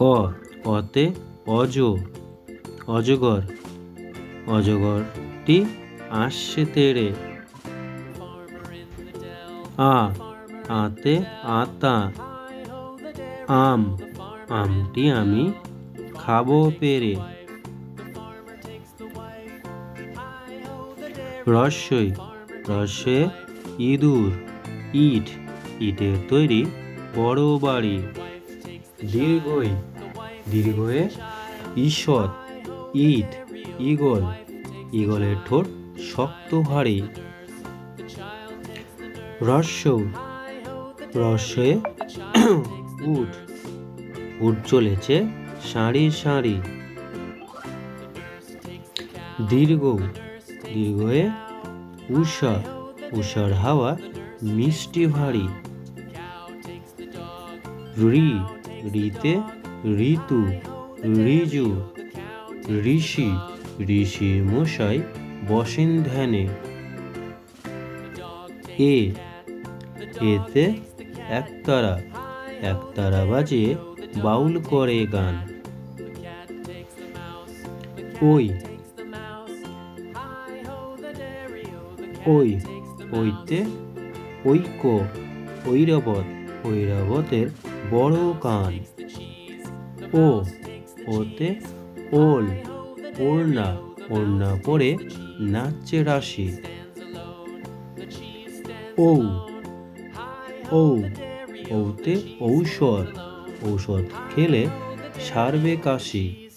অ অতে অজ, অজগর অজগরটি আসছে তেড়ে। আ, আতে আতা, আম, আমটি আমি খাব পেরে রস্যই রস্যে ইঁদুর, ইট, ইটের তৈরি বড় বাড়ি। দীর্ঘই, দীর্ঘয়ে ঈষৎ, ইট, ঈগল, ঈগলের ঠোঁট শক্ত ভারী। রস্য রস্যে উঠ উঠ চলেছে সারি সারি। দীর্ঘ, দীর্ঘয়ে উষা, উষার হাওয়া মিষ্টি ভারী। ঋ ঋতে ঋতু, ঋজু, ঋষি ঋষি মশাই বসেন ধ্যানে। এ, এতে একতারা একতারা বাজিয়ে বাউল করে গান। ওই ওই, ওইতে ঐক্য ঐরাবত ঐরাবতের বড় কান। ও, ওতে ওল, ওড়না ওড়না পরে নাচছে রাশি। ঔ ঔ, ঔতে ঔষধ। ঔষধ খেলে সারবে কাশি।